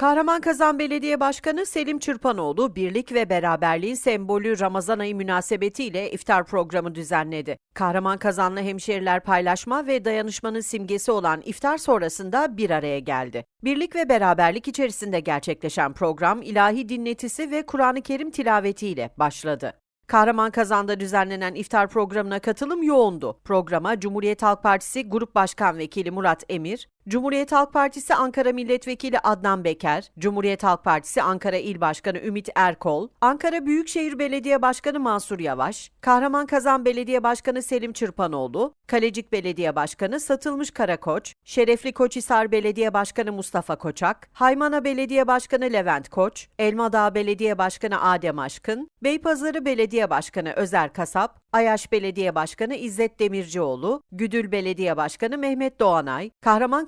Kahramankazan Belediye Başkanı Selim Çırpanoğlu, birlik ve beraberliğin sembolü Ramazan ayı münasebetiyle iftar programı düzenledi. Kahramankazanlı hemşeriler paylaşma ve dayanışmanın simgesi olan iftar sonrasında bir araya geldi. Birlik ve beraberlik içerisinde gerçekleşen program ilahi dinletisi ve Kur'an-ı Kerim tilavetiyle başladı. Kahramankazan'da düzenlenen iftar programına katılım yoğundu. Programa Cumhuriyet Halk Partisi Grup Başkan Vekili Murat Emir, Cumhuriyet Halk Partisi Ankara Milletvekili Adnan Beker, Cumhuriyet Halk Partisi Ankara İl Başkanı Ümit Erkol, Ankara Büyükşehir Belediye Başkanı Mansur Yavaş, Kahramankazan Belediye Başkanı Selim Çırpanoğlu, Kalecik Belediye Başkanı Satılmış Karakoç, Şerefli Koçhisar Belediye Başkanı Mustafa Koçak, Haymana Belediye Başkanı Levent Koç, Elmadağ Belediye Başkanı Adem Aşkın, Beypazarı Belediye Başkanı Özer Kasap, Ayaş Belediye Başkanı İzzet Demircioğlu, Güdül Belediye Başkanı Mehmet Doğanay,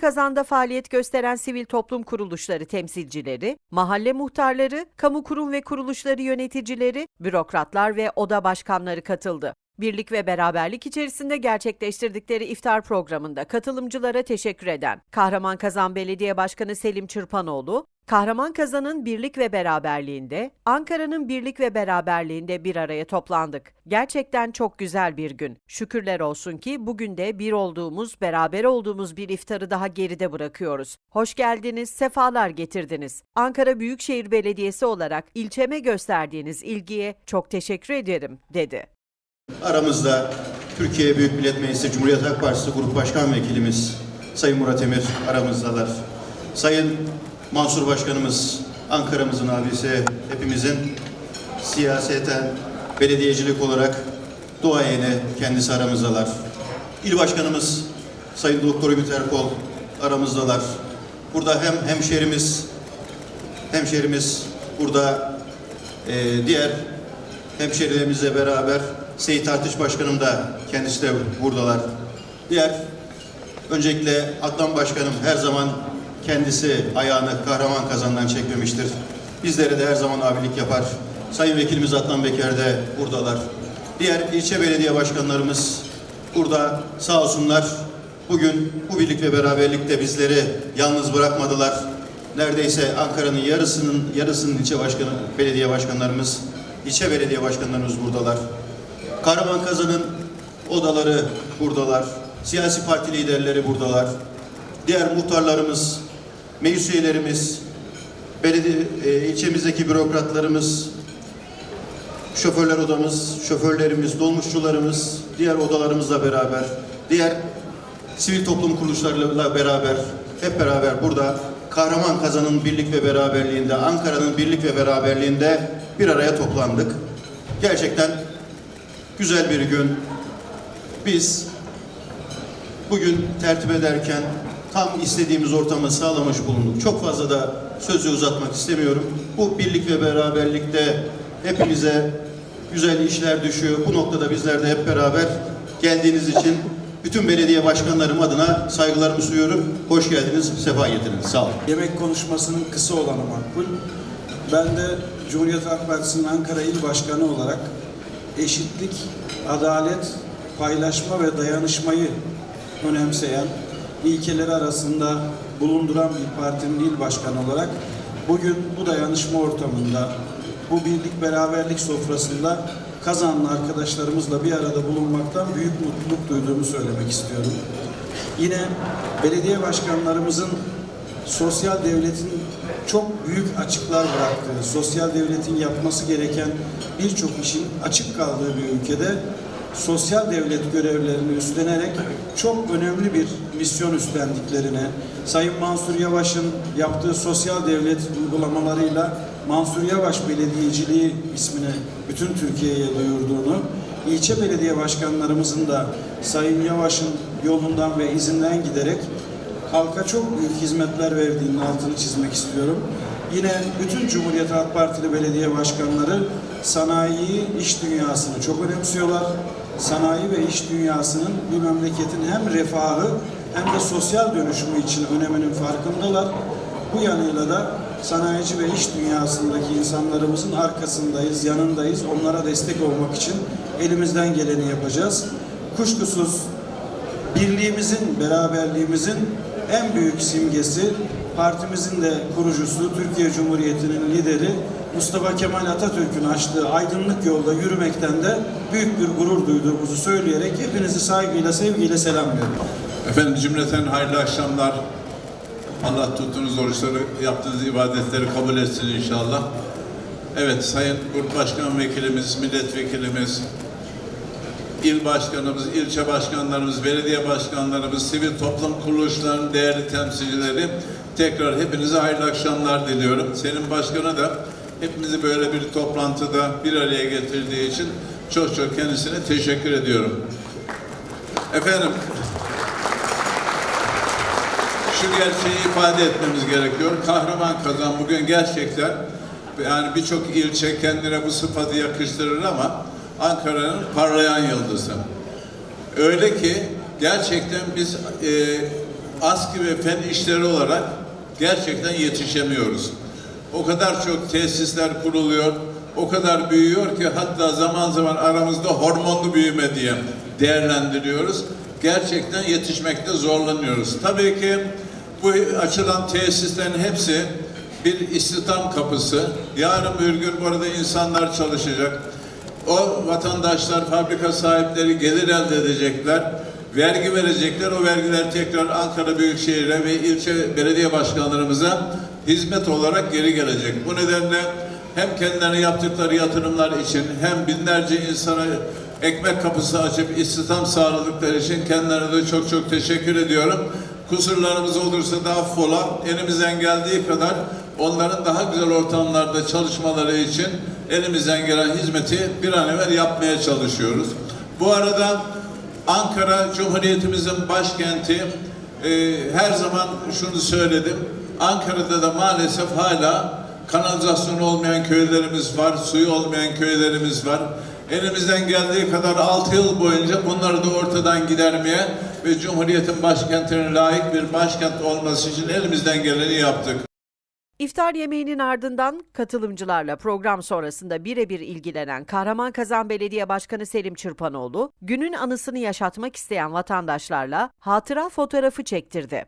Kahramankazan'da faaliyet gösteren sivil toplum kuruluşları temsilcileri, mahalle muhtarları, kamu kurum ve kuruluşları yöneticileri, bürokratlar ve oda başkanları katıldı. Birlik ve beraberlik içerisinde gerçekleştirdikleri iftar programında katılımcılara teşekkür eden Kahramankazan Belediye Başkanı Selim Çırpanoğlu, Kahramankazan'ın birlik ve beraberliğinde, Ankara'nın birlik ve beraberliğinde bir araya toplandık. Gerçekten çok güzel bir gün. Şükürler olsun ki bugün de bir olduğumuz, beraber olduğumuz bir iftarı daha geride bırakıyoruz. Hoş geldiniz, sefalar getirdiniz. Ankara Büyükşehir Belediyesi olarak ilçeme gösterdiğiniz ilgiye çok teşekkür ederim, dedi. Aramızda Türkiye Büyük Millet Meclisi Cumhuriyet Halk Partisi Grup Başkan Vekilimiz Sayın Murat Emir aramızdalar. Sayın Mansur Başkanımız, Ankara'mızın abisi, hepimizin siyaseten, belediyecilik olarak duayeni kendisi aramızdalar. İl Başkanımız Sayın Doktor Ümit Erkol aramızdalar. Burada hem hemşerimiz, hemşerimiz burada e, diğer hemşerilerimizle beraber Seyit Tartış Başkanım da kendisi de buradalar. Diğer öncelikle Adnan Başkanım her zaman kendisi ayağını kahraman kazandan çekmemiştir. Bizlere de her zaman abilik yapar. Sayın Vekilimiz Adnan Beker de buradalar. Diğer ilçe belediye başkanlarımız burada sağ olsunlar. Bugün bu birlik ve beraberlikte bizleri yalnız bırakmadılar. Neredeyse Ankara'nın yarısının yarısının ilçe başkanı, belediye başkanlarımız, ilçe belediye başkanlarımız buradalar. Kahraman odaları buradalar. Siyasi parti liderleri buradalar. Diğer muhtarlarımız, meclis üyelerimiz, belediye, e, ilçemizdeki bürokratlarımız, şoförler odamız, şoförlerimiz, dolmuşçularımız, diğer odalarımızla beraber, diğer sivil toplum kuruluşlarıyla beraber, hep beraber burada Kahraman Kazan'ın birlik ve beraberliğinde, Ankara'nın birlik ve beraberliğinde bir araya toplandık. Gerçekten güzel bir gün. Biz bugün tertip ederken tam istediğimiz ortamı sağlamış bulunduk. Çok fazla da sözü uzatmak istemiyorum. Bu birlik ve beraberlikte hepimize güzel işler düşüyor. Bu noktada bizler de hep beraber geldiğiniz için bütün belediye başkanlarım adına saygılarımı sunuyorum. Hoş geldiniz, sefa getirdiniz. Sağ olun. Yemek konuşmasının kısa olanı makbul. Ben de Cumhuriyet Halk Partisi'nin Ankara İl Başkanı olarak eşitlik, adalet, paylaşma ve dayanışmayı önemseyen, ilkeleri arasında bulunduran bir partinin il başkanı olarak bugün bu dayanışma ortamında, bu birlik beraberlik sofrasında kazanlı arkadaşlarımızla bir arada bulunmaktan büyük mutluluk duyduğumu söylemek istiyorum. Yine belediye başkanlarımızın sosyal devletin çok büyük açıklar bıraktığı, sosyal devletin yapması gereken birçok işin açık kaldığı bir ülkede sosyal devlet görevlerini üstlenerek çok önemli bir misyon üstlendiklerine, Sayın Mansur Yavaş'ın yaptığı sosyal devlet uygulamalarıyla Mansur Yavaş Belediyeciliği ismini bütün Türkiye'ye duyurduğunu, ilçe belediye başkanlarımızın da Sayın Yavaş'ın yolundan ve izinden giderek halka çok büyük hizmetler verdiğinin altını çizmek istiyorum. Yine bütün Cumhuriyet Halk Partili belediye başkanları sanayiyi, iş dünyasını çok önemsiyorlar. Sanayi ve iş dünyasının bir memleketin hem refahı hem de sosyal dönüşümü için öneminin farkındalar. Bu yanıyla da sanayici ve iş dünyasındaki insanlarımızın arkasındayız, yanındayız. Onlara destek olmak için elimizden geleni yapacağız. Kuşkusuz birliğimizin, beraberliğimizin en büyük simgesi partimizin de kurucusu, Türkiye Cumhuriyeti'nin lideri Mustafa Kemal Atatürk'ün açtığı aydınlık yolda yürümekten de büyük bir gurur duyduğumuzu söyleyerek hepinizi saygıyla, sevgiyle selamlıyorum. Efendim cümleten hayırlı akşamlar. Allah tuttuğunuz oruçları, yaptığınız ibadetleri kabul etsin inşallah. Evet, Sayın Grup Başkan Vekilimiz, Milletvekilimiz, il başkanımız, ilçe başkanlarımız, belediye başkanlarımız, sivil toplum kuruluşlarının değerli temsilcileri tekrar hepinize hayırlı akşamlar diliyorum. Senin başkanı da hepimizi böyle bir toplantıda bir araya getirdiği için çok çok kendisine teşekkür ediyorum. Efendim, şu gerçeği ifade etmemiz gerekiyor. Kahraman kazan bugün gerçekten yani birçok ilçe kendine bu sıfatı yakıştırır ama Ankara'nın parlayan yıldızı. Öyle ki gerçekten biz e, ASKİ ve fen işleri olarak gerçekten yetişemiyoruz. O kadar çok tesisler kuruluyor, o kadar büyüyor ki hatta zaman zaman aramızda hormonlu büyüme diye değerlendiriyoruz. Gerçekten yetişmekte zorlanıyoruz. Tabii ki bu açılan tesislerin hepsi bir istihdam kapısı. Yarın bir gün bu arada insanlar çalışacak. O vatandaşlar, fabrika sahipleri gelir elde edecekler. Vergi verecekler. O vergiler tekrar Ankara Büyükşehir'e ve ilçe belediye başkanlarımıza hizmet olarak geri gelecek. Bu nedenle hem kendilerine yaptıkları yatırımlar için hem binlerce insana ekmek kapısı açıp istihdam sağladıkları için kendilerine de çok çok teşekkür ediyorum. Kusurlarımız olursa da affola. Elimizden geldiği kadar onların daha güzel ortamlarda çalışmaları için elimizden gelen hizmeti bir an evvel yapmaya çalışıyoruz. Bu arada Ankara Cumhuriyetimizin başkenti. Ee, her zaman şunu söyledim. Ankara'da da maalesef hala kanalizasyon olmayan köylerimiz var, suyu olmayan köylerimiz var. Elimizden geldiği kadar 6 yıl boyunca bunları da ortadan gidermeye ve Cumhuriyet'in başkentine layık bir başkent olması için elimizden geleni yaptık. İftar yemeğinin ardından katılımcılarla program sonrasında birebir ilgilenen Kahramanmaraş Belediye Başkanı Selim Çırpanoğlu, günün anısını yaşatmak isteyen vatandaşlarla hatıra fotoğrafı çektirdi.